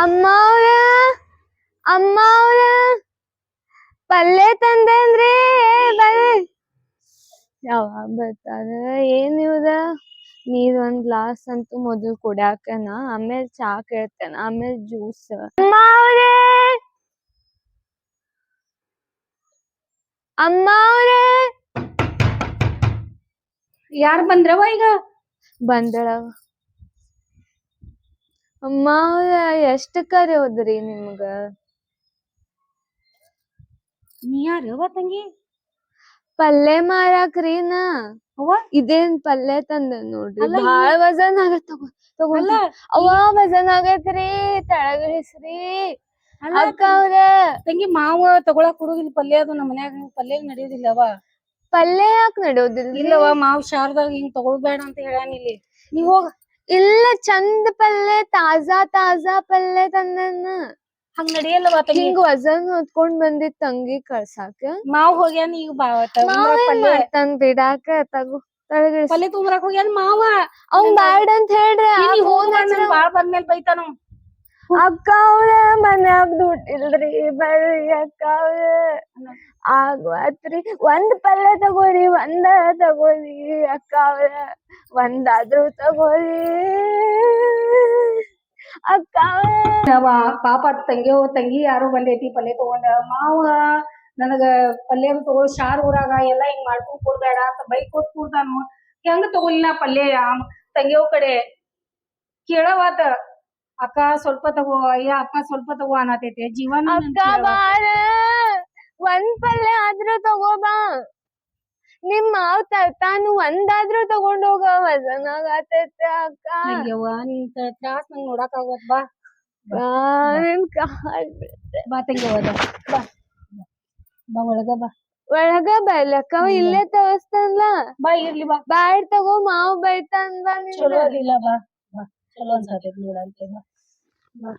ಅಮ್ಮ ಅವ್ರ ಅಮ್ಮ ಅವ್ರ ಪಲ್ಯ ತಂದೇನ್ರಿ ಬರ್ರಿ ಯಾವಾಗ ಬರ್ತಾರ ಏನ್ ಇವ್ರ ನೀರ್ ಒಂದ್ ಗ್ಲಾಸ್ ಅಂತೂ ಮೊದಲು ಕುಡ್ಯಾಕನ ಆಮೇಲೆ ಚಾ ಕೇಳ್ತೇನ ಆಮೇಲೆ ಜ್ಯೂಸ್ ಅಮ್ಮ ಅವ್ರೇ ಅಮ್ಮ ಅವ್ರೇ ಯಾರ್ ಬಂದ್ರವ ಈಗ ಬಂದಳವ ಎಷ್ಟ್ ಕರೆ ಹೋದ್ರಿ ನಿಮ್ಗ? ನೀ ಯಾರವ ತಂಗಿ? ಪಲ್ಲೆ ಮಾರಾಕ್ರಿ ನಾ. ಅವ್ವ? ಇದೇನ್ ಪಲ್ಲೆ ತಂದ ನೋಡ್ರಿ. ಅಲ್ಲ, ಬಾಳ ವಜನ್ ಆಗತ್ ತಗೋ ತಗೋ ಅಲ್ಲ ಅವ್ವ ವಜನ್ ಆಗೈತ್ರಿ ತೆಳಗಿಳಿಸ್ರಿ ಅಲ್ಲ ಅಕ್ಕ ಅವ್ರ. ತಂಗಿ ಮಾವ ತಗೊಳಕ್ ಕೊಡುದಿಲ್ಲ ಪಲ್ಯ ಅದು ನಮ್ಮ ಮನ್ಯಾಗ ಹಿಂಗ್ ಪಲ್ಯ ನಡೆಯೋದಿಲ್ಲವ ಪಲ್ಯ ಯಾಕ್ ನಡೆಯೋದಿಲ್ಲ ಇಲ್ಲವ ಮಾವ್ ಶಾರದಾಗ ಹಿಂಗ್ ತಗೊಳ್ಬೇಡ ಅಂತ ಹೇಳಾನ ಇಲ್ಲಿ. ನೀವ್ ಹೋಗ. ಇಲ್ಲ ಚಂದ ಪಲ್ಲೆ ತಾಜಾ ತಾಜಾ ಪಲ್ಲೆ ತಂದನ್ನ ಹಂಗ್ ನಡೆಯಲ್ಲವ ತಂಗಿ ಹಿಂಗ್ ವಜನ್ ಹೊತ್ಕೊಂಡ್ ಬಂದಿದ್ ತಂಗಿ ಕಳ್ಸಾಕ. ಮಾವ್ ಹೋಗ್ಯಾನ ಈಗ ಬಾ ಮಾವ ಏನ್ ಪಲ್ಯ. ಮಾಡ್ತಾನ್ ಬಿಡಾಕ ತಗೋ ತೆಳಗಿಳಿಸ್ ಪಲ್ಲೆ ತೊಗೊಂಬರಕ್ ಹೋಗ್ಯಾನ ಮಾವ. ಅವ್ನ್ ಬ್ಯಾಡ ಅಂತ ಹೇಳ್ರಿ ಆ phone ಬಾಳ್ ಬಂದ್ಮೇಲೆ ಬೈತಾನ. ಅಕ್ಕ ಅವ್ರ ಮನ್ಯಾಗ ದುಡ್ಡಿಲ್ರಿ ಬರ್ರಿ ಅಕ್ಕ ಅವ್ರ ಆಗ್ವಾತ್ರಿ ಒಂದ್ ಪಲ್ಯ ತಗೋರಿ ಒಂದ ತಗೋರಿ ಅಕ್ಕ ಅವ್ರ ಒಂದಾದ್ರೂ ತಗೋರಿ ಅಕ್ಕ ಅವ್ರ ಪಾಪ ತಂಗಿಯೋ ತಂಗಿ ಯಾರು ಬಂದೈತಿ ಪಲ್ಯ ತಗೊಂಡ. ಮಾವ ನನಗ ಪಲ್ಯ ತಗೋ ಶಾರ್ ಊರಾಗ ಎಲ್ಲಾ ಹಿಂಗ್ ಮಾಡ್ಕೊಂಡ್ ಕೊಡ್ಬೇಡ ಅಂತ ಬೈಕ್ ಕೊಟ್ ಕೂಡ್ದಾನು ಹೆಂಗ ತಗೋಲಿಲ್ಲ ಪಲ್ಯ ತಂಗಿಯೋ ತಂಗಿಯವ್ ಕಡೆ ಕೇಳವಾತ ಅಕ್ಕ ಸ್ವಲ್ಪ ತಗೋ ಅಯ್ಯ ಅಕ್ಕ ಸ್ವಲ್ಪ ತಗೋ ಅನ್ನತೈತೆ. ಜೀವನ ಅಕ್ಕ ಕೇಳವಾತ. ಒಂದ್ ಪಲ್ಯ ಆದ್ರೂ ತಗೋಬಾ. ನಿಮ್ ಮಾವ್ ತಾನು ಒಂದಾದ್ರೂ ತಗೊಂಡ್ ಹೋಗ ವಜನಾಗ ಆಗತೈತೆ ಅಕ್ಕ. ಅಯ್ಯವ್ವ ನಿನ್ ತ್ರಾಸ್ ನಂಗ್ ನೋಡಕ್ ಆಗೋದ್ ಬಾ. ಆ, ನಿನ್ ಕಾಲ್ ಬೀಳ್ತೆ. ಬಾ ತಂಗಿಯವ್ವ ಬಾ ಬಾ. ಬಾ ಒಳಗ ಬಾ. ಒಳಗ ಬರ್ಲಕ್ಕ ಅವ ಇಲ್ಲೇ ತಗಸ್ತಾನಲ್ಲ ಬಾ ಇರ್ಲಿ ಬಾ. ಬ್ಯಾಡ್ ತಗೋ ಮಾವು ಬೈತಾನ್ ಬಾ ನಿಂಗ. ಚಲೋ ಅದಿಲ್ಲ ಬಾ. ಬಾ. ಚಲೋ ಅನ್ಸತೈತಿ ನೋಡಂತೆ ಬಾ. ಬಾ.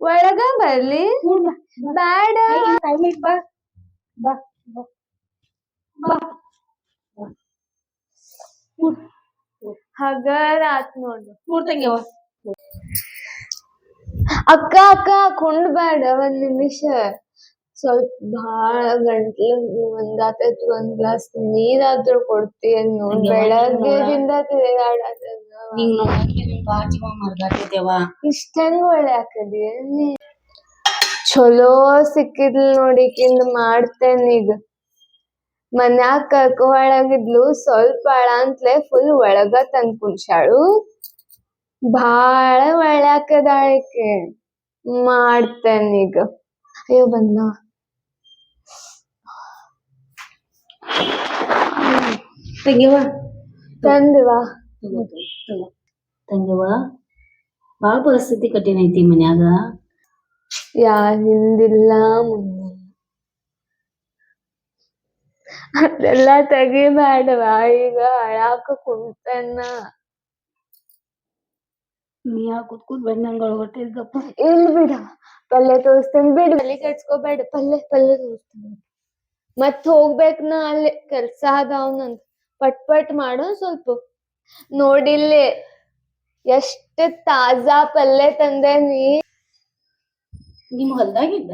ಒಳಗ ಬರ್ಲಿ ಬ್ಯಾಡ. ಬಾ. ಬಾ ಬಾ. ಹಗರ್ ಆತ್ ನೋಡು. ಅಕ್ಕ ಅಕ್ಕ ಕುಂಡ್ ಬೇಡ ಒಂದ್ ನಿಮಿಷ. ಸ್ವಲ್ಪ ಬಾಳ ಗಂಟ್ಲು ಒಂದಾತೈತಿ ಒಂದ್ ಗ್ಲಾಸ್ ನೀರಾದ್ರೂ ಕೊಡ್ತೀಯ ನೋಡ್. ಬೆಳಗ್ಗೆ ಬೆಳಗ್ಗೆದಿಂದ ತಿರುಗಾಡತನ ನಿಂಗ್ ನೋಡಕ್ಕೆ ನಿಂಗ್ ಬಾ ಜೀವ ಮರ್ಗಾತೈತೆವ್ವ ಇಷ್ಟಂಗ್ ಒಳ್ಳೆ ಹಾಕದಿ? ನೀ ಚಲೋ ಸಿಕ್ಕಿದ್ಲ್ ನೋಡಿಕಿಂದ್ ಮಾಡ್ತೇನ್ ಈಗ. ಮನ್ಯಾಗ ಕರ್ಕೊ ಒಳಗಿದ್ಲು ಸ್ವಲ್ಪ ಅಳ ಅಂತ್ಲೆ ಫುಲ್ ಒಳಗ ತಂದ್ ಕುಂಚಾಳು ಭಾಳ ಒಳ್ಳೆ ಮಾಡ್ತೇನೆ ಮಾಡ್ತೇನ್ ಈಗ. ಅಯ್ಯೋ ಬಂದ್ಲ. ತೆಗಿವ ತಂದ್ವಾ? ತಗೋ ತಗೋ, ತಗೋ ತಂಗ್ಯವ್ವ ಬಾಳ ಪರಿಸ್ಥಿತಿ ಕಠಿಣ ಐತಿ ಮನ್ಯಾಗ. ಯಾರ್ ಹಿಂದಿಲ್ಲ ಮುಂದಿಲ್ಲ ಅದೆಲ್ಲ ತೆಗಿಬೇಡವ ಈಗ ಅಳಾಕ ಕುಂತನ್ನ ನೀ ಯಾಕೆ ಕುತ್ಕೊಂಡ್ ಬಂದಂಗ ಹೊಟ್ಟಿದ್ಗಪ್ಪ ಇಲ್ ಬಿಡ ಪಲ್ಯ ತೋರಿಸ್ತೇನೆ ಬಿಡು. ತಲೆ ಕೆಡ್ಸ್ಕೊಬೇಡ ಪಲ್ಲೆ ಪಲ್ಲೆ ತೋರಿಸ್ತೇನೆ. ಮತ್ ಹೋಗ್ಬೇಕ್ ನಾ ಅಲ್ಲಿ ಕೆಲ್ಸ ಅದಾವ್ನಂದ್ ಪಟ್ ಪಟ್ ಮಾಡೋ ಸ್ವಲ್ಪ. ನೋಡಿಲ್ಲಿ ಎಷ್ಟ್ ತಾಜಾ ಪಲ್ಯ ತಂದೇನಿ ನಿಮ್ ಹೊಲ್ದಾಗಿದ್ದ?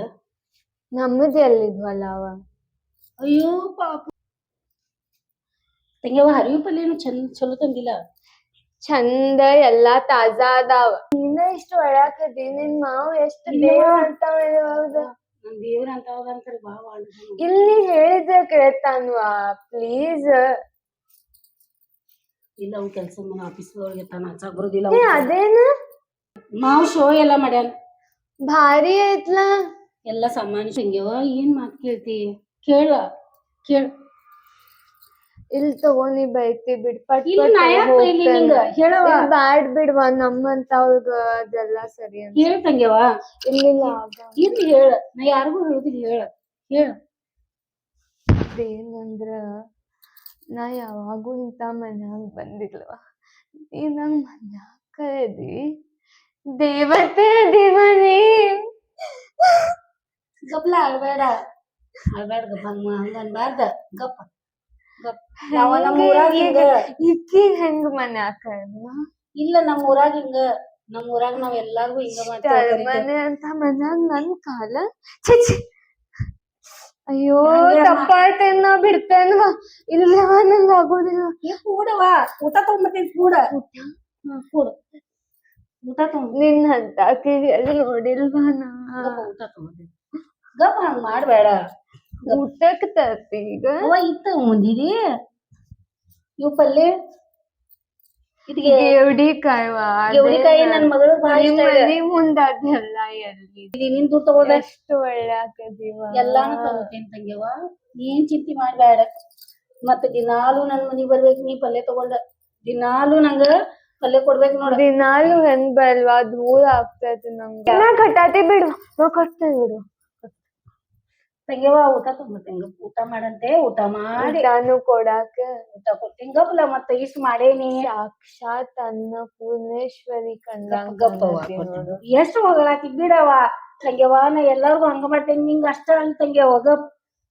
ನಮ್ಮದ್ ಎಲ್ಲಿದ್ವಲ್ಲ ಅವ? ಅಯ್ಯೋ ಪಾಪ. ತಂಗವ ಹರಿವು ಪಲ್ಯನು ಚಂದ ಚಲೋ ತಂದಿಲ್ಲ? ಚಂದ ಎಲ್ಲಾ ತಾಜಾ ಅದಾವ. ನೀನ ಇಷ್ಟ ಒಳಾಕದಿ ನಿನ್ ಮಾವು ಎಷ್ಟ್ ದೇವ್ರ ಅಂತಾವ ಹೌದ. ನನ್ ದೇವ್ರ ಅಂತ ಅಂತಾರೆ ಬಾ ಇಲ್ಲಿ ಹೇಳಿದ್ರೆ ಕೇಳ್ತಾನ್ವಾ ಪ್ಲೀಸ್ ಇಲ್ಲ ಅವ್ ಕೆಲ್ಸ ಮನೆ ಆಫೀಸ್ ಒಳಗೆ ತಾನ ಹಚ್ಚಾಕ್ ಬರೋದಿಲ್ಲ ಏ ಅದೇನ? ಮಾವ್ ಶೋ ಎಲ್ಲ ಮಾಡ್ಯಾನ. ಭಾರಿ ಐತ್ಲ? ಎಲ್ಲ ಸಾಮಾನ್ಯ ತಂಗ್ಯವ್ವ ಏನ್ ಮಾತ್ ಕೇಳ್ತಿ? ಕೇಳ ಕೇಳ. ಇಲ್ ತಗೋ ನೀ ಬೈತಿ ಬಿಡ್ ಪಟ್ ಇಲ್ಲ ನಾ ಯಾಕ್ ಬೈಲಿ ನಿಂಗ? ಹೇಳವ್ವ. ಬ್ಯಾಡ್ ಬಿಡ್ವಾ ನಮ್ಮಂತವ್ಗ ಅದೆಲ್ಲ ಸರಿ ಅಂತ. ಹೇಳ ತಂಗ್ಯವ ಇಲ್ಲಿಲ್ಲ ಇರ್ಲಿ ಹೇಳ. ನಾ ಯಾರಿಗೂ ಹೇಳುದಿಲ್ಲ ಹೇಳ ಹೇಳ. ಏನಂದ್ರ ನಾ ಯಾವಾಗೂ ಇಂಥ ಮನ್ಯಾಗ ಬಂದಿಲ್ವಾ ನೀ ನಂಗೆ ಮನ್ಯಾಗ ಕರೆದಿ ದೇವತೆ ದೇವನೇ ಗಪ್ಲ ಅಳ್ಬೇಡ. ಅಳ್ಬೇಡ ಗಪ್ಪ ಹಂಗ ಹಂಗ ಅನ್ಬಾರ್ದ. ಗಪ್ಪ. ಗಪ್ ಯಾವ ನಮ್ಮ ಊರಾಗ ಹಿಂಗ? ಈಕಿಗ್ ಹೆಂಗ್ ಮನ್ಯಾಗ ಕರೆದ್ವಾ ಇಲ್ಲ ನಮ್ಮ ಊರಾಗ ಹಿಂಗ. ನಮ್ಮ ಊರಾಗ ನಾವ್ ಎಲ್ಲಾರ್ಗು ಹಿಂಗ ಮಾಡ್ತೇವೆ ಮನೆ ಅಂತ ಮನ್ಯಾಗ ನನ್ ಕಾಲ. ಛೀ, ಛೀ. ಅಯ್ಯೋ ತಪ್ಪಾಯ್ತೇನ ಬಿಡ್ತೇನ ಇಲ್ಲವ ನಂಗ ಆಗೋದಿಲ್ಲ. ಕೂಡವ ಊಟ ತಗೊಂಬರ್ತೇನೆ ಕೂಡ. ಕೂಡ. ಊಟ ತಗೊಂಡ್ ನಿನ್ ಅಂತ ಅಲ್ಲಿ ನೋಡಿಲ್ವಾ ನಾ? ಊಟ ಗಪ್ಪ ಹಂಗ ಮಾಡ್ಬೇಡ. ಊಟಕ್ಕೆ ತರ್ತಿ ಈಗ? ಇತ್ತ ಮುಂದಿದಿ. ಇವ್ ಪಲ್ಯ ನನ್ ಮಗಳು ಇಷ್ಟ ಇದೆ. ಮನಿ ಮುಂದ ಅದೆಲ್ಲ ಎಲ್ಲಿ? ಇದು ನಿನ್ ದುಡ್ಡು ತಗೊಳ್ದ ಎಷ್ಟು ಒಳ್ಳೆ ಆಕದಿವ ಎಲ್ಲಾನು ತಗೋತೇನ್ ತಂಗ್ಯವ ಏನ್ ಚಿಂತೆ ಮಾಡ್ಬೇಡ ಮತ್ತ ದಿನಾಲು ನನ್ ಮನಿಗ್ ಬರ್ಬೇಕು ನೀ ಪಲ್ಯ ತಗೊಂಡ. ದಿನಾಲು ನಂಗ ಪಲ್ಯ ಕೊಡ್ಬೇಕು ನೋಡ. ದಿನಾಲು ಹೆಂಗ್ ಬಲ್ವಾ ದೂರ ಆಗ್ತೈತಿ ನಂಗೆ. ಕಟ್ಟಾತಿ ಬಿಡು ನಾ ಕಟ್ತೇನೆ ಬಿಡು. ತಂಗ್ಯವ ಊಟ ತಗೊಂಬರ್ತೇನೆ ಊಟ ಮಾಡಂತೆ ಊಟ ಮಾಡಿ. ಊಟಾನು ಕೊಡಾಕ ಊಟ ಗಪ್ಲ ಮತ್ತ ಇಷ್ಟ ಮಾಡೇನಿ. ಸಾಕ್ಷಾತ್ ಅನ್ನ ಪೂರ್ಣೇಶ್ವರಿ ಗಪ್ಪವ್ವ ಕಾಣತಿ ನೋಡು. ಎಷ್ಟು ಹೋಗಲಾಕಿ ಬಿಡವ ತಂಗ್ಯವ ನಾ ಎಲ್ಲಾರ್ಗು ಹಂಗ ಮಾಡ್ತೇನೆ ನಿಂಗ ಅಷ್ಟ ಅಲ್ಲ ತಂಗ್ಯವ ಗಪ್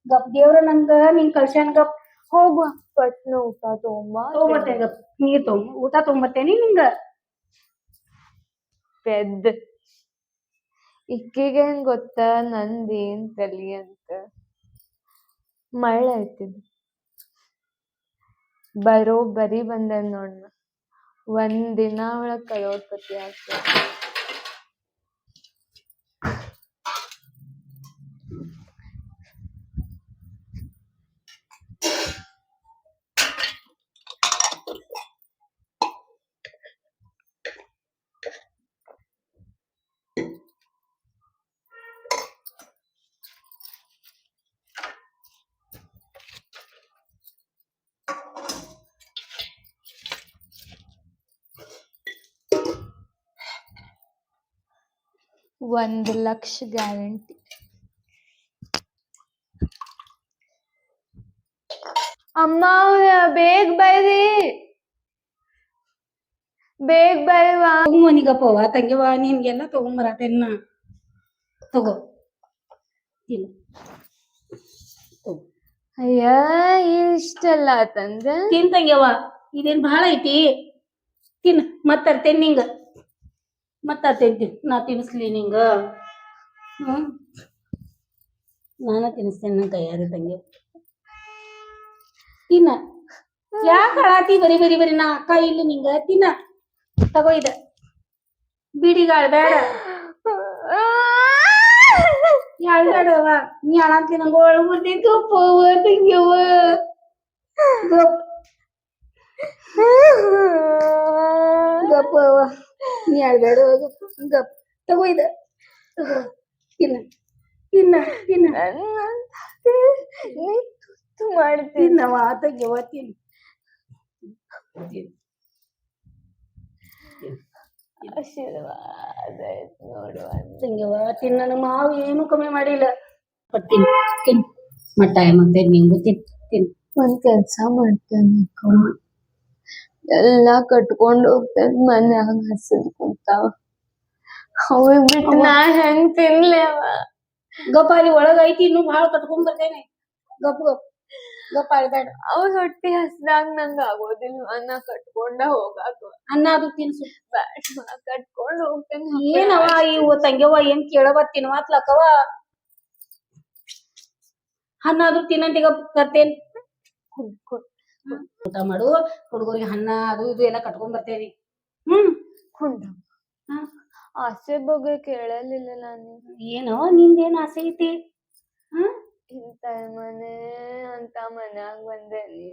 ಗಪ್ ದೇವ್ರ ನಂಗ ನಿಂಗ್ ಕಳ್ಸ್ಯಾನ ಗಪ್. ಹೋಗು ಪಟ್ನ ಊಟ ತಗೊಂಬ ತಗೊಂಬರ್ತೇನೆ ಗಪ್. ನೀರ್ ತೊಂಬ ಊಟ ತೊಂಬತ್ತೇನಿ ನಿಂಗ. ಪೆದ್ದ. ಇಕ್ಕಿಗೆ ಹೆಂಗ್ ಗೊತ್ತ ನಂದೇನ್ ತಲಿ ಅಂತ. ಮಳ್ಳ ಬರೋ ಬರಿ ಬಂದೆ ನೋಡ್. ಒಂದ್ ದಿನ ಒಳಗ್ ಕರೋಡ್ಪತಿ ಆಗ್ತದ. ಒಂದ್ ಲಕ್ಷ ಗ್ಯಾರಂಟಿ. ಅಮ್ಮ ಬೇಗ ಬರ್ರಿ. ಬೇಗ ಬರ್ವಾ. ತಗೊಂಬನಿಗಪ್ಪವ ತಂಗಿವಾ ನಿನ್ಗೆಲ್ಲ ತಗೊಂಬರತೇನ್ ತಗೋ. ತಿನ್ನು ತಗೋ. ಅಯ್ಯ ಇಷ್ಟಲ್ಲ ತಂದ ತಿನ್ ತಂಗ್ಯವ ಇದೇನ್ ಬಹಳ ಐತಿ? ತಿನ್ ಮತ್ತರ್ತೇನ್ ನಿಂಗ. ಮತ್ ತರ್ತೇನ್ ತಿನ್ ನಾ ತಿನ್ಸ್ಲಿ ನಿಂಗ. ಹ್ಮ್. ನಾನ ತಿನ್ಸ್ತೇನೆ ನನ್ ಕೈಯಾರೆ ತಂಗಿ. ತಿನ್ನ. ಯಾಕ ಅಳಾತಿ ಬರಿ ಬರಿ ಬರಿ ನಾ ಅಕ್ಕ ಇಲ್ಲ ನಿಂಗ ತಿನ್ನ. ತಗೋ ಇದ. ಬಿಡಿಗಾಳ ಬೇಡ. ಯಾಳ್ಬೇಡವ ನೀ ಅಳಾತಿ ನಂಗ ಒಳಗ್ ಬರ್ತೈತಿ ಗಪ್ಪವ್ವ ತಂಗ್ಯವ್ವ ಗಪ್. ಗಪ್ಪವ್ವ ನೀ ಗಪ್ ಗಪ್ ತಗೋ ಇದ. ತಿನ್ನ ತಿನ್ನ ತಿನ್ನ ನೀ ತುತ್ತು ಮಾಡ್ತೀನಿ ನಮ್ಮ ತಂಗ್ಯವ್ವ ತಿನ್ ತಿನ್ ಆಶೀರ್ವಾದ ನೋಡುವ ತಂಗ್ಯವ್ವ ತಿನ್ನ. ನನ್ನ ಮಾವು ಏನು ಕಮ್ಮಿ ಮಾಡಿಲ್ಲ. ತಿನ್ ತಿನ್ ಮಟ್ಟಾಯ ಮತ್ತೆ ನಿಂಗು? ತಿನ್ ತಿನ್ ಒಂದ್ ಕೆಲ್ಸ ಮಾಡ್ತೇನೆ ಎಲ್ಲಾ ಕಟ್ಕೊಂಡ್ ಹೋಗ್ತೇನೆ ಮನ್ಯಾಗ ಹಸಿದ್ ಕುಂತಾವ ಅವಿಗ್ ಬಿಟ್ಟು ನಾ ಹೆಂಗ್ ತಿನ್ಲೇವ ಗಪ್ಪ ಅಲ್ಲಿ ಒಳಗ ಐತಿ ಇನ್ನು ಭಾಳ ಕಟ್ಕೊಂಡ್ ಬರ್ತೇನೆ. ಗಪ್ ಗಪ್. ಗಪ್ಪ ಅಳ್ಬೇಡ ಅವ್ ಹೊಟ್ಟಿ ಹಸ್ದಾಗ ನಂಗ ಆಗೋದಿಲ್ಲ ಅನ್ನ ಕಟ್ಕೊಂಡ ಹೋಗಾಕ. ಅನ್ನ ಅದು ತಿನ್ಸು. ಬ್ಯಾಡ ಕಟ್ಕೊಂಡ್ ಹೋಗ್ತೇನೆ ಏನವ ಇವ ತಂಗ್ಯವ ಏನ್ ಕೇಳವ ತಿನ್ವಾತ್ಲಕ್ಕವ ಅನ್ನ ಅದು ತಿನ್ನಂತಿಗ ತರ್ತೇನ್ ಊಟ ಮಾಡು ಹುಡುಗರಿಗೆ ಹಣ್ಣ ಅದು ಇದು ಎಲ್ಲ ಕಟ್ಕೊಂಡ್ ಬರ್ತೇವಿ ಹ್ಮ್. ಆಸೆ ಬಗ್ಗೆ ಕೇಳಲಿಲ್ಲ ನಾನು. ಏನೋ ನಿಂದೇನ್ ಆಸೆ ಐತಿ. ಹ್ಮ್ ಇಂತ ಮನೆ ಅಂತ ಮನ್ಯಾಗ ಬಂದೇನಿ.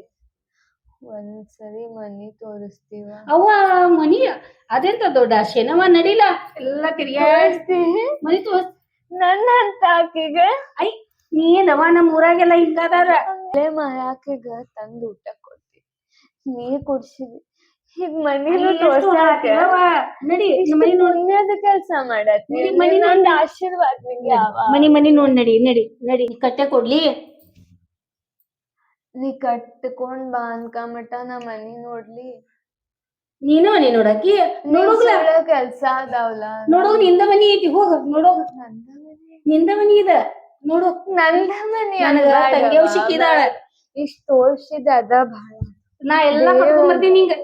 ಒಂದ್ಸರಿ ಮನಿ ತೋರಿಸ್ತೀವ? ಅವ ಮನಿ ಅದೆಂತ ದೊಡ್ಡ ಆಸೆನವ ನಡಿಲ? ಎಲ್ಲ ತಿರ್ಗ್ಯಾಡ್ ಮನಿ ತೋರ್ಸ್. ನನ್ನ ಅಂತ ಆಕಿಗೆ? ಐ ನೀನವ ನಮ್ ಊರಾಗೆಲ್ಲ ಹಿಂಗಾದಾರ. ಮಾಯಾಕಿಗ ತಂದ್ ಊಟ ಕೊಡ್ತೀನಿ ನೀರ್ ಕುಡ್ಸಿದ್ವಿ. ಈಗ ಮನೇಲಿ ನಡಿ ಮನಿ ನೋಡ್ ಪುಣ್ಯದ ಕೆಲ್ಸ ಮಾಡತ್ತಿ ನಡಿ, ಮನಿ ನಂದ್. ಆಶೀರ್ವಾದ ನಿಂಗೆ ಮನಿ ಮನಿ ನೋಡ್ ನಡಿ ನಡಿ ನಡಿ. ಕಟ್ಟೆ ಕೊಡ್ಲಿ? ನೀ ಕಟ್ಕೊಂಡ್ ಬಾ ಅನ್ಕಮಟ ನಾ ಮನಿ ನೋಡ್ಲಿ. ನೀನು ಮನಿ ನೋಡಕಿ ನೋಡೋಗ್ಲ. ಕೆಲ್ಸ ಅದಾವಲ್ಲ ನೋಡೋಗ್ನಿಂದ ಮನಿ ಐತಿ ಹೋಗ ನೋಡೋ ನಂದ ಮನಿ? ನಿಂದ ಮನಿ ಇದ. ನೋಡು. ನಂದ ಮನಿ ನನಗ. ತಂಗ್ಯವ್ ಸಿಕ್ಕಿದಾಳ. ಇಷ್ಟ್ ತೋರ್ಸಿದ ಅದ ಭಾಳ. ನಾ ಎಲ್ಲಾ ಕಟ್ಕೊಂಡ್ ಬರ್ತೀನಿ ಹಿಂಗ.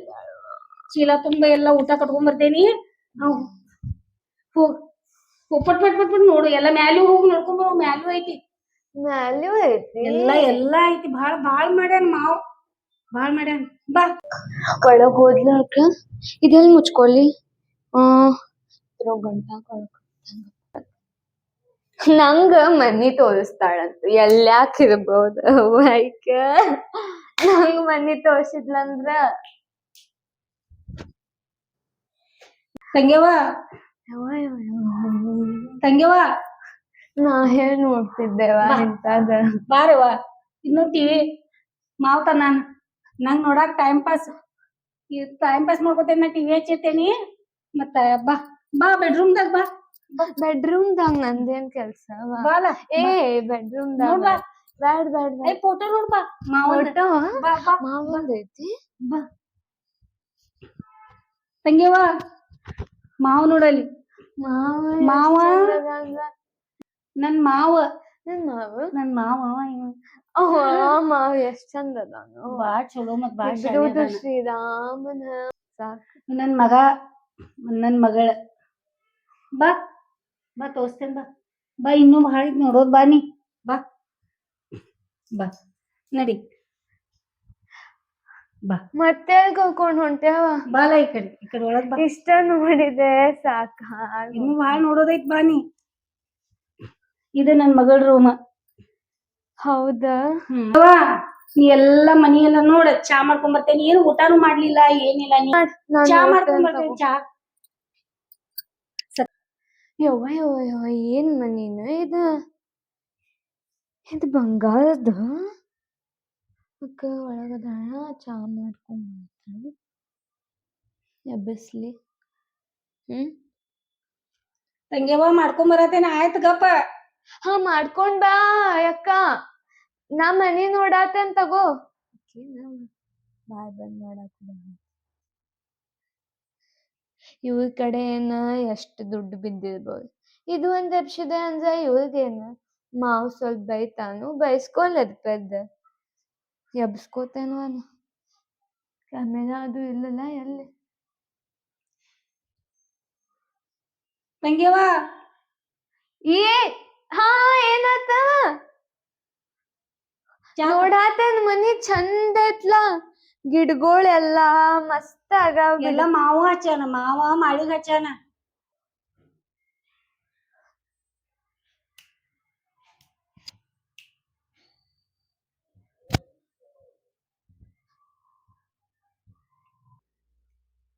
ಚೀಲ ತುಂಬಾ ಎಲ್ಲ ಊಟ ಕಟ್ಕೊಂಡ್ ಬರ್ತೇನಿ. ಹೋಗ್ ಪಟ್ ಪಟ್ ಪಟ್ ನೋಡು ಎಲ್ಲಾ ಮ್ಯಾಲೂ ಹೋಗಿ ನೋಡ್ಕೊಂಡ್ ಬರೋ ಮ್ಯಾಲೂ ಐತಿ. ಮ್ಯಾಲೂ ಐತಿ. ಎಲ್ಲಾ ಎಲ್ಲಾ ಐತಿ. ಭಾಳ ಭಾಳ ಮಾಡ್ಯಾನ ಮಾವ್. ಬಾಳ ಮಾಡ್ಯಾನ. ಬಾ. ಒಳಗ್ ಹೋದ್ಲಾಕ ಇದೆಲ್ಲ ಇದೆಲ್ ಮುಚ್ಕೊಲಿ ಆ ಗಂಟ ನಂಗ ಮನಿ ತೋರಿಸ್ತಾಳಂತ. ಎಲ್ಲಾಕ್ ಇರ್ಬೋದು. ಬೈಕ್ ನಂಗ್ ಮನಿ ತೋರ್ಸಿದ್ಲಂದ್ರ. ತಂಗ್ಯವ. ತಂಗ್ಯವ ನಾ ಹೇಳ್ ನೋಡ್ತಿದ್ದೆವ. ಇಂತದ ಬಾರವ್ವ ಇನ್ನೂ ಟಿವಿ ಮಾವ್ತ ನಾನ್. ನಂಗ್ ನೋಡಾಕ್ ಟೈಮ್ ಪಾಸ್ ಟೈಮ್ ಪಾಸ್ ಮಾಡ್ಕೊತೇನೆ ನಾ ಟಿವಿ ಹಚ್ಚಿರ್ತೇನಿ. ಮತ್ತ ಬಾ ಬಾ ಬೆಡ್ರೂಮ್ದಾಗ ಬಾ. ಬೆಡ್ರೂಮ್ ದಾಗ ನಂದೇನ್ ಕೆಲ್ಸ? ಬಾಲ ಏ ಬೆಡ್ರೂಮ್ ನೋಡ್ ದಾಗ ಬಾ. ಬ್ಯಾಡ್ ಬ್ಯಾಡ್ ಏ ಫೋಟೋ ನೋಡ್ ಬಾ. ಮಾವಂದ. ಫೋಟೋ ಬಾ ಬಾ. ಮಾವಂದ ಐತಿ? ಬಾ. ತಂಗ್ಯವ ಮಾವ ನೋಡಲಿ ಮಾವ ಮಾವ? ನನ್ ಮಾವ. ನನ್ ಮಾವ? ನನ್ ಮಾವ. ಅವ ಮಾವ ಎಷ್ಟ್ ಚಂದ ಅದಾನು. ಬಾಳ್ ಚಲೋ ಮತ್ ಬಾಳ. ಶ್ರೀರಾಮನ. ನನ್ ಮಗ ನನ್ ಮಗಳ. ಬಾ ಬಾ ತೋರ್ಸ್ತೇನ್ ಬಾ. ಬಾ ಇನ್ನೂ ಭಾಳ ನೋಡೋದ್ ಬಾ ನೀ. ಬಾ. ಬಾ ನಡಿ. ಬಾ. ಮತ್ತೆ ಕರ್ಕೊಂಡ್ ಹೊಂಟ್ಯಾವ ಬಾಲ ಈ ಕಡೆ ಈ ಕಡೆ ಒಳಗ್ ಬಾ. ಇಷ್ಟ ನೋಡಿದೆ ಸಾಕ ಇನ್ನೂ ಭಾಳ ನೋಡೋದೈತ್ ಬಾ ನೀ. ಇದು ನನ್ ಮಗಳ ರೂಮ ಹೌದಾ? ಅವ್ವ, ನೀ ಎಲ್ಲಾ ಮನಿ ಎಲ್ಲ ನೋಡ ಚಾ ಮಾಡ್ಕೊಂಡ್ ಬರ್ತೇನಿ. ಏನು ಊಟಾನು ಮಾಡ್ಲಿಲ್ಲ ಏನಿಲ್ಲ ನೀ. ನಾನ್ ಚಾ ಮಾಡ್ಕೊಂಡ್ ಬರ್ತೇನಿ. ಚಾ. ಯವ್ವ ಯವ್ವ ಯವ್ವ ಏನ್ ಮನಿನ ಇದ? ಇದು ಬಂಗಾರದ ಅಕ್ಕ ಒಳಗದಾಳ ಚಾ ಮಾಡ್ಕೊಂಡ್ ಎಬ್ಬಸ್ಲಿ ಹ್ಮ್? ತಂಗ್ಯವ್ವ ಮಾಡ್ಕೊಂಡ್ ಬರತೇನ ಆಯ್ತು ಗಪ್ಪ. ಹಾ ಮಾಡ್ಕೊಂಡ್ ಬಾ ಅಕ್ಕ ನಾ ಮನಿ ನೋಡಾತೇನ್ ತಗೋ. ಬಾಯ್ ಬಂದ್ ಮಾಡಾಕ ಇವ್ರ ಕಡೆ ಏನ ಎಷ್ಟ್ ದುಡ್ಡು ಬಿದ್ದಿರ್ಬೋದು. ಇದು ಒಂದ್ ಎಪ್ಸಿದೆ ಅಂದ್ರ ಇವ್ರಿಗೇನ? ಮಾವ್ ಸ್ವಲ್ಪ ಬೈತಾನು ಬೈಸ್ಕೊಲ್ಲದ್ ಪೆದ್ದ ಎಬ್ಸ್ಕೋತೇನು ಅದ ಕ್ಯಾಮೆರಾ ಅದು ಇಲ್ಲಲ್ಲ ಎಲ್ಲಿ ತಂಗ್ಯವ್ವ ಏ ಹಾ ಏನಾತ ಚಾ ನೋಡಾತೇನ್ ಮನಿ ಚಂದ ಐತ್ಲ ಗಿಡಗಳೆಲ್ಲಾ ಮಸ್ತ್ ಆಗಾವ್ ಎಲ್ಲ ಮಾವ ಹಚ್ಚಾನ ಮಾವ ಮಾಳಿಗ್ ಹಚ್ಚಾನ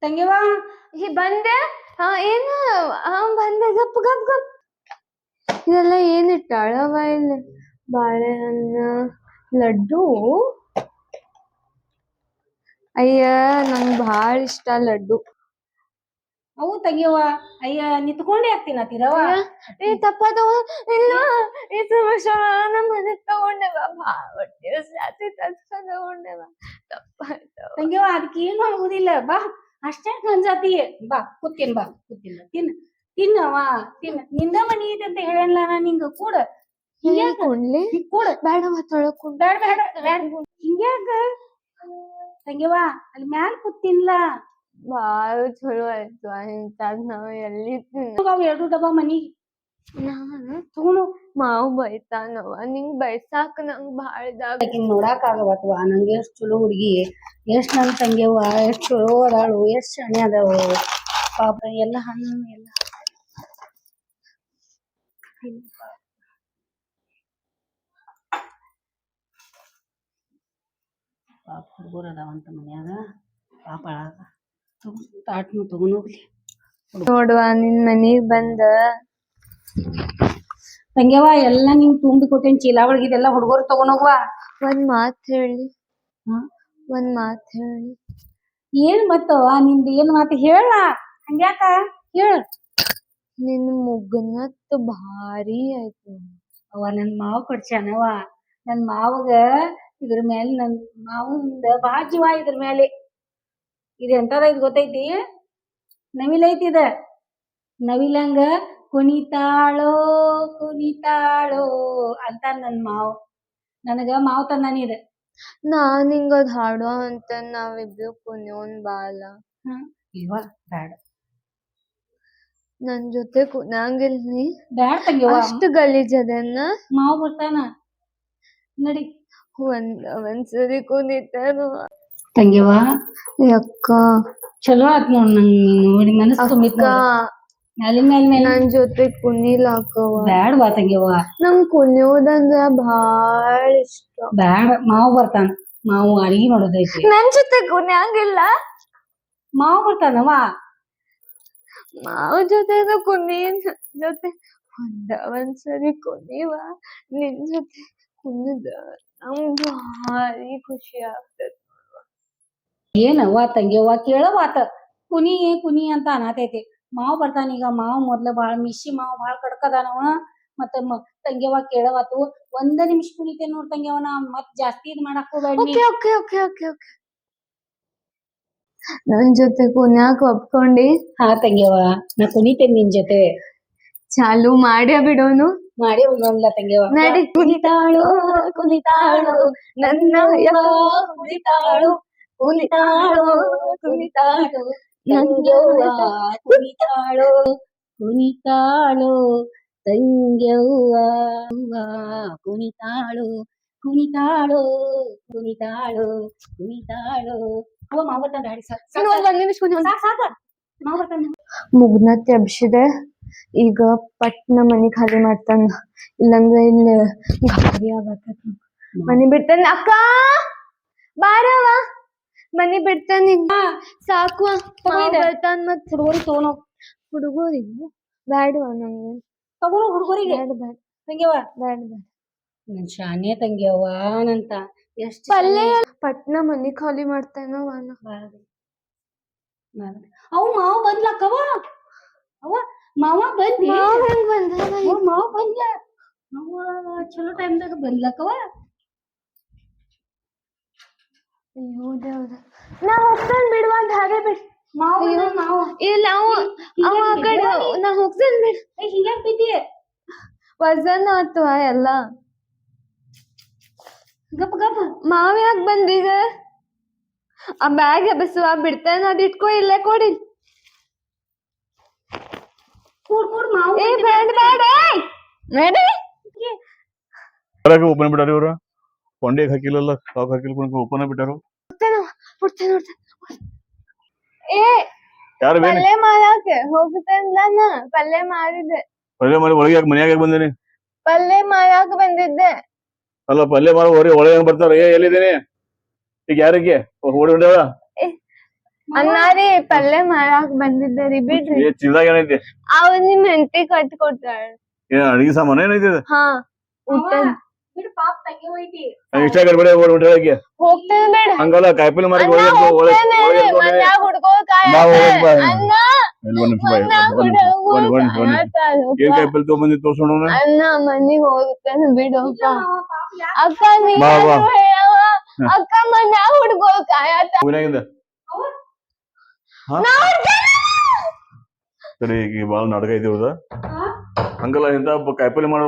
ತಂಗ್ಯವ್ವ ಈ ಬಂದೆ. ಹಾ ಏನು? ಹಾ ಬಂದೆ. ಗಪ್ ಗಪ್ ಗಪ್. ಇದೆಲ್ಲ ಏನಿಟ್ಟಾಳವ ಇಲ್ಲಿ? ಬಾಳೆಹಣ್ಣ ಲಡ್ಡು. ಅಯ್ಯ ನಂಗ್ ಭಾಳ ಇಷ್ಟ ಲಡ್ಡು. ಅವು ತಂಗ್ಯವ್ವ ಅಯ್ಯ ನಿತ್ಕೊಂಡೇ ಆಗ್ತೀನ ತಿರವ ಏ ತಪ್ಪದವ ಇಲ್ಲ ಇದು ನಮ್ಮ ಮನೆ ತಗೊಂಡೆವ. ಭಾಳ ಹೊಟ್ಟೆ ಹಸ್ದಾತಿ ತಕ್ಷಣ ತಗೊಂಡೆವ. ತಪ್ಪಾಯ್ತವ ತಂಗ್ಯವ್ವ ಅದಕ್ಕೆ ಏನು ಆಗುದಿಲ್ಲ. ಬಾ. ಅಷ್ಟೇ ಅನ್ಸತಿ ಬಾ ಕೂತ್ಕೇನ್ ಬಾ ಕೂತ್ಕೇನ್ ತಿನ್ ತಿನ್ನ ತಿನ್ನವ ತಿನ್ನಿಂದ ಮನಿ ಐತಿ ಅಂತ ಹೇಳಲ್ಲ ನಾ ನಿಂಗ ಕೂಡ. ಕೊಂಡ್ಲಿ? ಕೂಡ. ಬೇಡವ ತೊಳಕೊಂಡ್ ಬೇಡ ಬ್ಯಾಡ ಬ್ಯಾಡ ಹಿಂಗ್ಯಾಕ? ತಂಗ್ಯವ್ವ ಅಲ್ಲಿ ಮ್ಯಾಲ ಕೂತಿನ್ಲ. ಬಾಳ ಚಲೋ ಆಯ್ತು ಇಂತಾದ್ ನಾವ್ ಎಲ್ಲಿ ಅವ್ ಎರಡು ಡಬ್ಬ ಮನಿ ನಾನು ತಗೊಂಡು ಮಾವು ಬೈತಾನವ ನಿಂಗ್ ಬೈಸಾಕ ನಂಗ್ ಭಾಳ ಇದಾಗ ಆಕಿನ್ ನೋಡಾಕ ಆಗವತ್ವ. ನಂಗೆ ಎಷ್ಟ್ ಚಲೋ ಹುಡ್ಗಿ ಎಷ್ಟ್ ನನ್ ತಂಗ್ಯವ್ವ ಎಷ್ಟ್ ಚಲೋ ಅದಾಳು ಎಷ್ಟ್ ಶಾಣೆ ಅದಾವು ಪಾಪ ಎಲ್ಲ ಹಣ್ಣು ಎಲ್ಲ ಪಾಪ ಹುಡುಗರು ಅದಾವಂತ ಮನ್ಯಾಗ. ಪಾಪ ಅಳಾಗ ತಾಟ್ನು ತಗೊಂಡೋಗ್ಲಿ ನೋಡುವ ನಿನ್ ಮನಿಗ್ ಬಂದ ತಂಗ್ಯವ್ವ ಎಲ್ಲ ನಿಂಗ್ ತುಂಬಿ ಕೊಟ್ಟೇನ್ ಚೀಲ ಒಳಗಿದೆಲ್ಲ ಹುಡುಗರು ತಗೊಂಡೋಗ್ವ ಒಂದ್ ಮಾತ್ ಹೇಳಿ. ಹ್ಮ್. ಒಂದ್ ಮಾತ್ ಹೇಳಿ. ಏನ್ ಮತ್ತವ ನಿಂದ ಏನ್ ಮಾತು ಹೇಳ ಹಂಗ್ಯಾಕ? ಹೇಳ. ನಿನ್ ಮುಗ್ನತ್ ಭಾರಿ ಆಯ್ತು. ಅವ ನನ್ ಮಾವ ಕೊಡ್ಸ್ಯಾನವ ನನ್ ಮಾವಗ ಇದ್ರ ಮೇಲೆ ನನ್ ಮಾವಂದ ಬಾ ಜೀವ ಇದ್ರ ಮೇಲೆ ಇದು ಎಂತದ ಇದು ಗೊತ್ತೈತಿ? ನವಿಲ್ ಐತಿ ಇದ. ನವಿಲಂಗ ಕುಣಿತಾಳೋ ಕುಣಿತಾಳೋ ಅಂತ ನನ್ ಮಾವ. ನನಗ ಮಾವ ತಂದಾನ ಇದ. ನಾನ್ ಹಿಂಗ್ ಅದ್ ಹಾಡೋ ಅಂತ ನಾವಿಬ್ರು ಕುಣಿಯೋನ್ ಬಾಲ ಇವ ಬ್ಯಾಡ. ನನ್ ಜೊತೆ ಕುಣಂಗಿಲ್ ನೀ ಬ್ಯಾಡ ಅಷ್ಟ್ ಗಲೀಜ್ ಅದನ್ನ ಮಾವ ಬರ್ತಾನ. ನಡಿ. ಒಂದ್ ಒಂದ್ಸರಿ ಕುಣಿತಾನು. ತಂಗಿವಾ ಅಕ್ಕ ಚಲೋ ಆತ್ ನೋಡ್ ನಂಗ್ ನೋಡಿ ಮನಸ್ಸು ತುಂಬಿತ್ ಅಕ್ಕ. ಮ್ಯಾಲಿನ ಮ್ಯಾಲ್ ಮೇಲೆ ನನ್ ಜೊತೆ ಕುಣಿಲ್ಲ ಅಕ್ಕವ ಬ್ಯಾಡವಾ ತಂಗ್ಯವ್ವ ನಂಗ್ ಕುಣಿಯೋದಂದ್ರ ಬಾಳ ಇಷ್ಟ. ಬ್ಯಾಡ ಮಾವ ಬರ್ತಾನ. ಮಾವು ಅಡಿಗೆ ಮಾಡೋದೈತಿ ನನ್ ಜೊತೆ ಕುಣಿಯಂಗಿಲ್ಲ ಮಾವ ಬರ್ತಾನವ ಮಾವ ಜೊತೆಗ ಕುಣಿ ನನ್ ಜೊತೆ ಒಂದ ಒಂದ್ಸರಿ ಕುಣಿವ. ನಿನ್ ಜೊತೆ ಕುಣಿದ ನಂಗ್ ಭಾರಿ ಖುಷಿ ಆಗ್ತದ ಏನವ್ವ ತಂಗ್ಯವ್ವ ಕೇಳವಾತ ಕುನಿ ಕುನಿ ಅಂತ ಅನಾತೈತಿ. ಮಾವ ಬರ್ತಾನ ಈಗ ಮಾವ ಮೊದ್ಲ ಬಾಳ ಮಿಶಿ ಮಾವ ಬಾಳ ಕಡ್ಕದಾನವ ಮತ್ತ ಮ- ತಂಗ್ಯವ್ವ ಕೇಳವಾತು ಒಂದ ನಿಮಿಷ ಕುಣಿತೆ ನೋಡ್ ತಂಗ್ಯವ ನಾ ಮತ್ ಜಾಸ್ತಿ ಇದ್ ಮಾಡಕ್ ಹೋಗ್ಬೇಡ ಓಕೆ ಓಕೆ ಓಕೆ ಓಕೆ ನನ್ ಜೊತೆ ಕುನ್ಯಾಕ್ ಒಪ್ಕೊಂಡಿ. ಹಾ ತಂಗ್ಯವ ನಾ ಕುಣಿತೇನ್ ನಿನ್ ಜೊತೆ. ಚಾಲು ಮಾಡ್ಯ ಬಿಡೋನು ಮಾಡಿ ಉಣ್ಣೋಣ್ಲ ತಂಗ್ಯವ ನಡಿ. ಕುಣಿತಾಳು ಕುಣಿತಾಳು ನನ್ನ ಯಾ ಕುಣಿತಾಳು ಕುಣಿತಾಳು ಕುಣಿತಾಳು. ತಂಗ್ಯವ್ವ ಕುಣಿತಾಳೋ ಕುಣಿತಾಳೋ ತಂಗ್ಯವ್ವ. ಕುಣಿತಾಳೋ ಕುಣಿತಾಳೋ ಕುಣಿತಾಳೋ ಕುಣಿತಾಳೋ. ಅವ ಮಾವ ಬರ್ತಾನ ಗಾಡಿ ಸಾಕ್ ಸಾಕ್. ಇನ್ನೊಂದ್ ನಿಮಿಷ ಕುಣಿ ಸಾಕ್ ಸಾಕ. ಮಾವ ಬರ್ತಾನ ಮುಗ್ನ ತೆಬ್ಸಿದೆ ಈಗ ಪಟ್ನ ಮನಿ ಖಾಲಿ ಮಾಡ್ತಾನ. ಇಲ್ಲಂದ್ರೆ ಇಲ್ಲಿ ಗಾಬರಿ ಆಗತ್ತ ಮನಿ ಬಿಡ್ತಾನ. ಅಕ್ಕ ಬಾರವ ಮನಿ ಬಿಡ್ತಾನೆ ಸಾಕು. ಬರ್ತಾನ ಮತ್ ಹುಡುಗರಿಗೆ ತಗೋನು ಹುಡುಗರಿಗೂ? ಬ್ಯಾಡವ ನಂಗೆ? ತಗೋ ಹುಡುಗರಿಗೆ. ಬ್ಯಾಡ ಬ್ಯಾಡ. ತಂಗ್ಯವ್ವ. ಬ್ಯಾಡ ಬ್ಯಾಡ. ನನ್ ಶಾನೆ ತಂಗ್ಯವ್ವ ನಂತ ಎಷ್ಟ್ ಪಲ್ಲೆ ಪಟ್ನ ಮನಿ ಖಾಲಿ ಮಾಡ್ತಾನೋ ವಾನ ಅವ್ ಮಾವ ಬಂದ್ಲಕ್ಕವ ಅವ ಮಾವ ಬಂದಿ? ಮಾವ ಹೆಂಗ್ ಅವ ಮಾವ ಬಂದ್ಲ. ಚಲೋ ಟೈಮ್ದಾಗ ಬಂದ್ಲಕ್ಕವ ಅಯ್ಯೋ ದೇವ್ರ ನಾ ಹೋಗ್ತಾನ ಬಿಡುವ ಅಂತ ಹಾಗೆ ಬಿಡ್ ಮಾವ ಬಂದ ಮಾವ ಇಲ್ಲ ಅವ ಅವ ಆ ಕಡೆ ನಾ ಹೋಗ್ತಾನ ಬಿಡ್ ಏ ಹಿಂಗ್ಯಾಕ್ ಬಿದ್ದಿ ವಜನ್ ಆತು ಎಲ್ಲ ಗಪ್ ಗಪ್ ಮಾವ ಯಾಕ್ ಬಂದೀಗ ಆ ಬ್ಯಾಗ್ ಎಬಸುವ ಬಿಡ್ತಾನ ಅದ್ ಇಟ್ಕೋ ಇಲ್ಲೇ ಕೊಡಿ ಕೂಡ್ ಕೂಡ್ ಮಾವ ಏ ಬೇಡ ಬೇಡ ನಡಿ ಹೊರಗೆ ಓಪನ್ ಬಿಟ್ಟಾರ ಇವ್ರು ಕೊಂಡೆಗೆ ಹಾಕಿಲ್ಲಲ್ಲ ಸಾಕ್ ಹಾಕಿಲ್ಲ ಓಪನ್ ಬಿಟ್ಟಾರು ಬಿಡ್ತಾನ ಬಿಡ್ತಾನ ಏ ಯಾರು ಬೇನೆ? ಪಲ್ಲೆ ಮಾಡಾಕ ಹೋಗ್ತಾನಲ್ಲ ನಾ? ಪಲ್ಲೆ ಮಾಡಿದ್ದೆ. ಪಲ್ಯ ಮಾಡಿ ಒಳಗೆ ಯಾಕೆ ಮನ್ಯಾಗ ಯಾಕೆ ಬಂದೇನಿ? ಪಲ್ಲೆ ಮಾಡಾಕ ಬಂದಿದ್ದೆ. ಅಲ್ಲ ಪಲ್ಯ ಮಾಡಿ ಹೊರಗೆ ಒಳಗೆ ಹೆಂಗ್ ಬರ್ತಾರ ಏ ಎಲ್ಲಿದ್ದೀನಿ? ಈಗ ಯಾರಿಗೆ? ಓಡಿ ಹೊಂಡವ ಅನ್ನಾರಿ ಪಲ್ಲೆ ಮಾಡಾಕ ಬಂದಿದ್ದೆ ರೀ ಬಿಡ್ರಿ. ಏ ಚೀಲ್ದಾಗ ಏನೈತಿ? ಅವ್ ನಿಮ್ ಹೆಂಡತಿ ಕಟ್ ಕೊಡ್ತಾಳ ಏನ್ ಅಡಿಗೆ ಸಾಮಾನು ಏನೈತಿ ಇದು? ಹಾ ಊಟ. ಬಿಡ್ ಗಡ್ಬಡಿ ಓಡಿ ಹೊಂಟಾಳಕ್ಕೆ ಹೋಗ್ತೇನೆ ಬೇಡ. ಹಂಗಲ್ಲ ಕಾಯಿಪಲ್ಲೆ ಒಂದ್ ಏನ್ ಕಾಯಿಪಲ್ಲೆ ತಗೊಂಬಂದಿ ತೋರ್ಸೋಣ ಅಣ್ಣ ಮನಿಗ್ ಹೋಗ್ತೇನೆ ಬಿಡೋಕ ಅಕ್ಕ ಅಕ್ಕ ಮನ್ಯಾಗ ಸರಿ ಈಗ ನಾಟಕ ಇವ್ರದ. ಹಂಗಲ್ಲ ಇಂತ ಕಾಯಿಪಲ್ಲೆ ಮಾಡೋ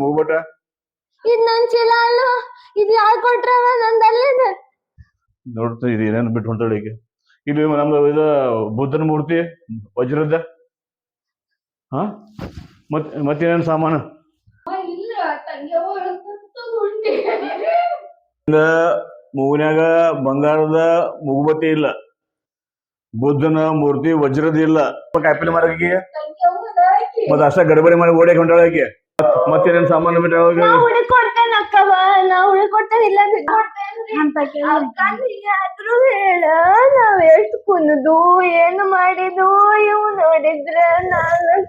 ಮುಗ್ಬಿಟ್ಟ? ಇದ್ ನನ್ ಚೀಲ ಅಲ್ವಾ ಇದ್ ಯಾರ್ ಕೊಟ್ರವ ನೋಡ್ತಾ ಇದು ಏನೇನು ಬಿಟ್ಟು ಹೊಂಟಾಳ ಈಗ? ಇಲ್ಲಿ ನಮ್ದು ಇದು ಬುದ್ಧನ ಮೂರ್ತಿ ವಜ್ರದ ಹಾ? ಮತ್ ಮತ್ತೇನೇನು ಸಾಮಾನು? ಮೂನ್ಯಾಗ ಬಂಗಾರದ ಮುಗುಬತ್ತಿ ಇಲ್ಲ. ಬುದ್ಧನ ಮೂರ್ತಿ ವಜ್ರದ ಇಲ್ಲ. ಕಾಯಿಪಲ್ಲೆ ಮಾರಕ್ಕೆ ಮತ್ತ ಅಷ್ಟ ಗಡಬಡಿ ಮಾಡಿ ಓಡಕ್ಕೆ ಹೊಂಟಾಳಕ್ಕೆ ಮತ್ತೇನೇನು ಸಾಮಾನು ಬಿಟ್ಟು ನಾ ಹುಡುಕ್ ಕೊಡ್ತೇನೆ ಅಕ್ಕವ ನಾ ಹುಡುಕ್ ಕೊಡ್ತೇನೆ ಇಲ್ಲ ಅಂದ್ರೆ ಕೊಡ್ತೇನ್ರಿ. ಅಂತ ಕೇಳಿ. ಅಕ್ಕ ನೀಯಾದ್ರೂ ಹೇಳ ನಾವ್ ಎಷ್ಟ್ ಕುಂದು ಏನು ಮಾಡಿದು ಇವ್ ನೋಡಿದ್ರ ನಾನು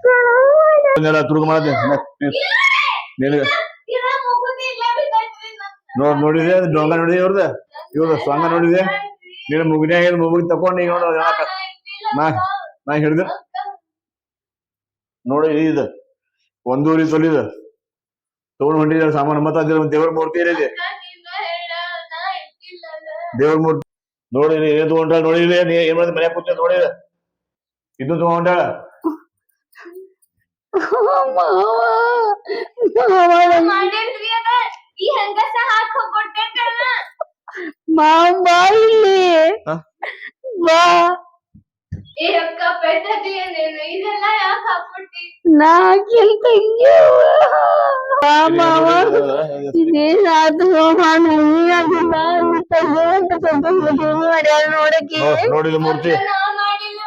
ತುಡುಗು ಮಾಡತ್ತೆ. ನಿನಗ ನೋಡ್ ನೋಡಿದೆ ಡೊಂಗ ನೋಡಿದೆ ಇವ್ರದ? ಇವ್ರ ಸ್ವಾಂಗ ನೋಡಿದೆ ನೀನು ಮುಗಿನ್ಯಾಗ ಮುಗಿ ತಕೊಂಡ್ ಈಗ ನೋಡು ಹೇಳಾಕ ನಾ ನಾ ಹಿಡ್ದ ನೋಡಿ ಇದು ಒಂದೂರಿ ತೊಲಿದ ತಗೊಂಡ್ ಹೊಂಟಿದ ಸಾಮಾನು ಮತ್ತ ದೇವ್ರ ಮೂರ್ತಿ ಏನಿದೆ ದೇವ್ರ ಮೂರ್ತಿ ನೋಡಿ ನೀ ಏನ್ ತಗೊಂಡ ನೋಡಿ ನೀ ಏನ್ ಮಾಡಿದ ಮನೆ ಕೂತ ನೋಡಿ ಇದು ತಗೊಂಡಾಳ ಈ ಹೆಂಗಸ ಹಾಕ್ ಹೋಗ್ಬಿಟ್ಟೈತಲ್ಲ ಮಾವ್ ಬಾ ಇಲ್ಲಿ ಬಾ. ಏ ಅಕ್ಕ ಪೆಟ್ಟದಿ ನೀನು ಇದೆಲ್ಲ ಯಾಕೆ ಹಾಕ್ಬಿಟ್ಟಿ? ನಾ ಹಾಕಿಲ್ ತಂಗಿ ನೋಡಿದ ಮೂರ್ತಿ.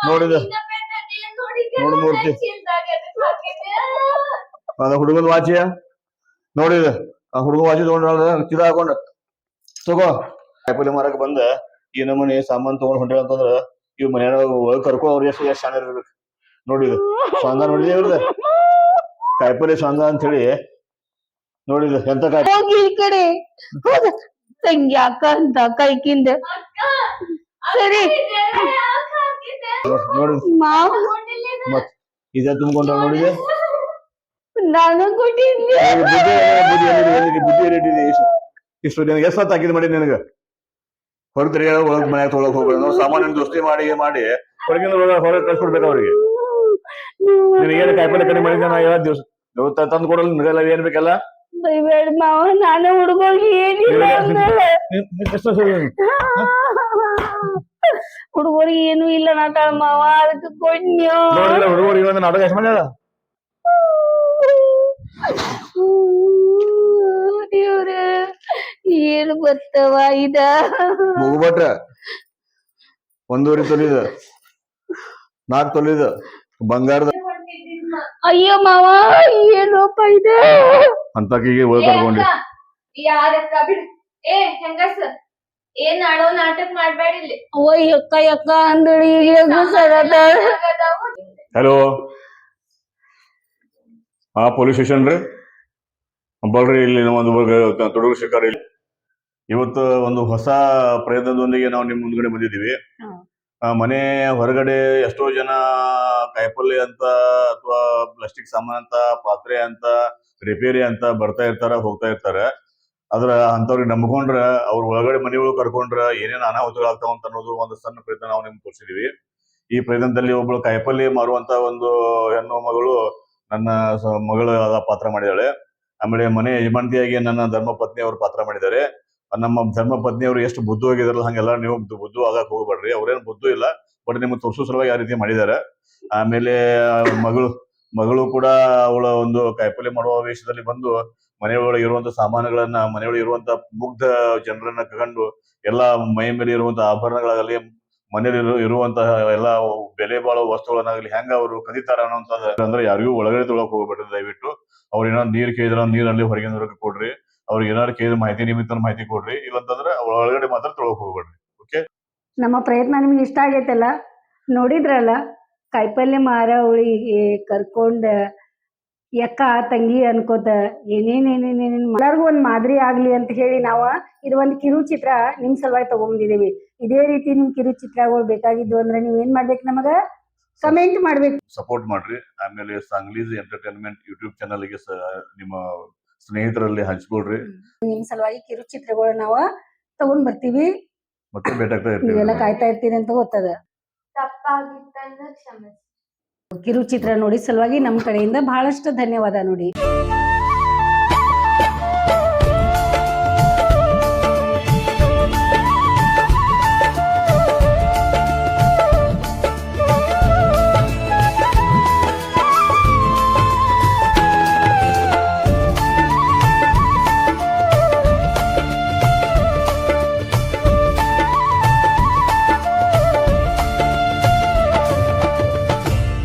ನೋಡಿದ. ನೋಡಿ ನೋಡು ಮೂರ್ತಿ. ಅದ ಹುಡುಗನ ವಾಚಿಯ? ನೋಡಿದ. ಆ ಹುಡುಗ ವಾಚಿ ತಗೊಂಡ್ರೆ ಚಿದ ಹಾಕೊಂಡ. ತಗೋ. ಕಾಯಿಪಲ್ಲೆ ಮಾರಕ್ ಬಂದ. ಈ ನಮ್ಮನೆ ಸಾಮಾನ್ ತಗೊಂಡ್ ಹೊಂಟೇವ ಅಂತಂದ್ರ ಇವ್ ಮನ್ಯಾಗ ಒಳಗ್ ಕರ್ಕೊ ಅವ್ರ ಎಷ್ಟು ಎಷ್ಟು ಶಾನೆ ಇರ್ಬೇಕು ನೋಡಿದ ಸ್ವಂದ ನೋಡಿದೆ ಇವ್ರದ? ಕಾಯಿಪಲ್ಲೆ ಸ್ವಂದ ಅಂತ ಹೇಳಿ ನೋಡಿದ ಎಂತ ಕಾಯಿ ಹೋಗಿ ಈ ಕಡೆ. ಹೋಗ. ತಂಗಿ ಅಕ್ಕ ಅಂತ ಕೈಕಿಂದ ಅಕ್ಕ ಸರಿ. ನೋಡಿ. ಯಾಕ್ ಹಾಕಿದೆ ನೋಡಿದ ಮಾವ? ಮತ್ ಇದ ತುಂಬ್ಕೊಂಡ್ರ ನೋಡಿದೆ ನಾನು ಕೊಟ್ಟಿದ್ದೆ. ಬುದ್ಧಿ ಬುದ್ಧಿ ಏನಿದೆ, ಬುದ್ಧಿ ಇಷ್ಟು ಎಷ್ಟು ನಿನಗೆ ಎಷ್ಟು ಹಾಕಿದ್ ಮಾಡಿ ನಿನಗ? ಹೊರಗೆ ತಿರುಗಾಡ ಒಳಗ್ ಮನ್ಯಾಗ ತೊಳಕ್ ಹೋಗ್ಬೇಡ ನಾವು ಸಾಮಾನ್ಯ ದೋಸ್ತಿ ಮಾಡಿ ಮಾಡಿ ಹೊರಗಿಂದ ಒಳಗ ಹೊರಗೆ ಕಳ್ಸ್ಬಿಡ್ಬೇಕು ಅವ್ರಿಗೆ ಏನು ಕಾಯಿಪಲ್ಲೆ ಕಡಿಮೆ ಮಾಡಿದ್ದೆ ನಾ ಯಾವ ದಿವಸ ಇವತ್ತ ತಂದು ಕೊಡಲ್ಲ ನಿಗಲ್ಲ ಏನ್ ಬೇಕಲ್ಲ ಬೈಬೇಡ ಮಾವ ನಾನು ಹುಡುಗೋಗಿ ಏನಿಲ್ಲ. ನಿನ್- ನಿನ್? ಹುಡುಗರಿಗೆ ಏನು ಇಲ್ಲ ನಾತಾಳ ಮಾವ ಅದಕ್ಕೆ ಕೊಡ್ನ್ಯೋ ಹುಡುಗರಿಗೆ ಒಂದು ನಾಟಕ ಎಷ್ಟು ಅದ? ದೇವ್ರ ಏನು ಗೊತ್ತವ ಇದ? ಮುಗುಬಟ್ರ. ಒಂದೂವರೆ ತೊಲಿದ. ನಾಲ್ಕು ತೊಲಿದ. ಬಂಗಾರದ. ಅಯ್ಯೋ ಮಾವ ಏನೋಪ ಇದ? ಅಂತಕಿಗೆ ಕೀಗೆ ಹೋಗಿ ಕರ್ಕೊಂಡಿ. ಯಾರಕ್ಕ ಬಿಡು. ಏ ಹೆಂಗಸ ಏನ್ ಆಡೋ ನಾಟಕ ಮಾಡ್ಬೇಡಿ ಇಲ್ಲಿ. ಅಂದಳಿ. ಹಲೋ ಹಾ ಪೊಲೀಸ್ ಸ್ಟೇಷನ್ ರೀ? ಬಲ್ರಿ ಇಲ್ಲಿ ಒಂದು ತೊಡಗು ಶಿಕಾರ ಇಲ್ಲಿ. ಇವತ್ತು ಒಂದು ಹೊಸ ಪ್ರಯತ್ನದೊಂದಿಗೆ ನಾವು ನಿಮ್ಮ ಮುಂದ್ಗಡೆ ಬಂದಿದ್ದೀವಿ. ಆ, ಮನೆ ಹೊರಗಡೆ ಎಷ್ಟೋ ಜನ ಕಾಯಿಪಲ್ಲೆ ಅಂತ ಅಥವಾ ಪ್ಲಾಸ್ಟಿಕ್ ಸಾಮಾನ್ ಅಂತ ಪಾತ್ರೆ ಅಂತ ರಿಪೇರಿ ಅಂತ ಬರ್ತಾ ಇರ್ತಾರ ಹೋಗ್ತಾ ಇರ್ತಾರ. ಅದ್ರ ಅಂತವ್ರಿಗೆ ನಂಬ್ಕೊಂಡ್ರ ಅವ್ರ ಒಳಗಡೆ ಮನೆಗಳು ಕರ್ಕೊಂಡ್ರ ಏನೇನು ಅನಾಹುತಗಳಾಗ್ತಾವ ಅಂತ ಅನ್ನೋದು ಒಂದು ಸಣ್ಣ ಪ್ರಯತ್ನ ನಾವು ನಿಮ್ಗೆ ತೋರಿಸಿದೀವಿ. ಈ ಪ್ರಯತ್ನದಲ್ಲಿ ಒಬ್ಬಳು ಕಾಯಿಪಲ್ಲೆ ಮಾರುವಂತ ಒಂದು ಹೆಣ್ಣು ಮಗಳು ನನ್ನ ಮಗಳು ಮಗಳ ಪಾತ್ರ ಮಾಡಿದಾಳೆ ಆಮೇಲೆ ಮನೆ ಯಜಮಾನತಿಯಾಗಿ ನನ್ನ ಧರ್ಮ ಪತ್ನಿ ಅವರು ಪಾತ್ರ ಮಾಡಿದ್ದಾರೆ. ನಮ್ಮ ಧರ್ಮ ಪತ್ನಿಯವರು ಎಷ್ಟು ಬುದ್ಧು ಆಗಿದಾರಲ್ಲ ಹಂಗೆಲ್ಲ ನೀವು ಬುದ್ಧು- ಆಗಕ್ಕೆ ಹೋಗಬೇಡ್ರಿ. ಅವ್ರೇನು ಬುದ್ಧು ಇಲ್ಲ ಬಟ್ ನಿಮ್ಗೆ ತೋರಿಸೋ ಸಲುವಾಗಿ ಯಾವ ರೀತಿ ಮಾಡಿದ್ದಾರೆ ಆಮೇಲೆ ಮಗಳು ಮಗಳು ಕೂಡ ಅವಳ ಒಂದು ಕಾಯಿಪಲ್ಯ ಮಾಡುವ ವೇಷದಲ್ಲಿ ಬಂದು ಮನೆಯೊಳಗೆ ಇರುವಂತ ಸಾಮಾನುಗಳನ್ನ, ಮನೆಯೊಳಗೆ ಇರುವಂತ ಮುಗ್ಧ ಜನರನ್ನ ಕಂಡು ಎಲ್ಲ ಮೈ ಮೇಲೆ ಇರುವಂತ ಆಭರಣಗಳಾಗಲಿ, ಮನೆಯಲ್ಲಿ ಇರು- ಇರುವಂತಹ ಎಲ್ಲ ಬೆಲೆ ಬಾಳೋ ವಸ್ತುಗಳನ್ನಾಗಲಿ ಹೆಂಗ ಅವರು ಕದಿತಾರ ಅನ್ನೋಂತ ಅಂದ್ರೆ ಯಾರಿಗೂ ಒಳಗಡೆ ತೊಳಕ್ ಹೋಗ್ಬೇಡ್ರಿ ದಯವಿಟ್ಟು. ಅವ್ರು ಏನೋ ನೀರ್ ಕೇಳಿದ್ರ ನೀರಲ್ಲಿ ಹೊರಗಿನ ಹೊರಗೆ ಕೊಡ್ರಿ. ಅವ್ರಿಗೆ ಏನಾದ್ರು ಕೇಳಿದ್ರೆ ಮಾಹಿತಿ ನಿಮಿತ್ತ ಮಾಹಿತಿ ಕೊಡ್ರಿ. ಇಲ್ಲಂತಂದ್ರೆ ಅವ್ರ ಒಳಗಡೆ ಮಾತ್ರ ತೊಳಕ್ ಹೋಗ್ಬೇಡ್ರಿ. ನಮ್ಮ ಪ್ರಯತ್ನ ನಿಮ್ಗೆ ಇಷ್ಟ ಆಗೈತಲ್ಲ? ನೋಡಿದ್ರಲ್ಲ? ಕಾಯಿಪಲ್ಲೆ ಮಾರ ಅವಳಿಗೆ ಕರ್ಕೊಂಡ ಯಕ್ಕ ತಂಗಿ ಅನ್ಕೋತ ಏನೇನೇನೇನೇನೇನ್ ಎಲ್ಲರಿಗೂ ಒಂದ್ ಮಾದರಿ ಆಗ್ಲಿ ಅಂತ ಹೇಳಿ ನಾವ ಇದು ಒಂದ್ ಕಿರು ಚಿತ್ರ ನಿಮ್ ಸಲುವಾಗಿ ತಗೊಂಡಿದೀವಿ ಇದೇ ರೀತಿ ನಿಮ್ ಕಿರು ಚಿತ್ರಗಳು ಬೇಕಾಗಿದ್ದು ಅಂದ್ರೆ ನೀವ್ ಏನ್ ಮಾಡ್ಬೇಕು ನಮಗ? ಕಮೆಂಟ್ ಮಾಡ್ಬೇಕು. ಸಪೋರ್ಟ್ ಮಾಡ್ರಿ. ಆಮೇಲೆ ಸಂಗ್ಲೀಸ್ ಎಂಟರ್ಟೈನ್ಮೆಂಟ್ ಯೂಟ್ಯೂಬ್ ಚಾನಲ್ಗೆ ನಿಮ್ಮ ಸ್ನೇಹಿತರಲ್ಲಿ ಹಂಚ್ಕೊಡ್ರಿ ನಿಮ್ ಸಲುವಾಗಿ ಕಿರುಚಿತ್ರಗಳು ನಾವ ತಗೊಂಡ್ ಬರ್ತೀವಿ. ಮತ್ತೆ ಭೇಟಾಗ್ತಾ ನೀವೆಲ್ಲ ಇರ್ತೀವಿ ಕಾಯ್ತಾ ಇರ್ತೀನಿ ಅಂತ ಗೊತ್ತದ. ತಪ್ಪಾಗಿತ್ತಂದ್ರೆ ಕ್ಷಮಿಸಿ ಕಿರು ಚಿತ್ರ ನೋಡಿ ಸಲುವಾಗಿ ನಮ್ ಕಡೆಯಿಂದ ಬಹಳಷ್ಟು ಧನ್ಯವಾದ ನೋಡಿ.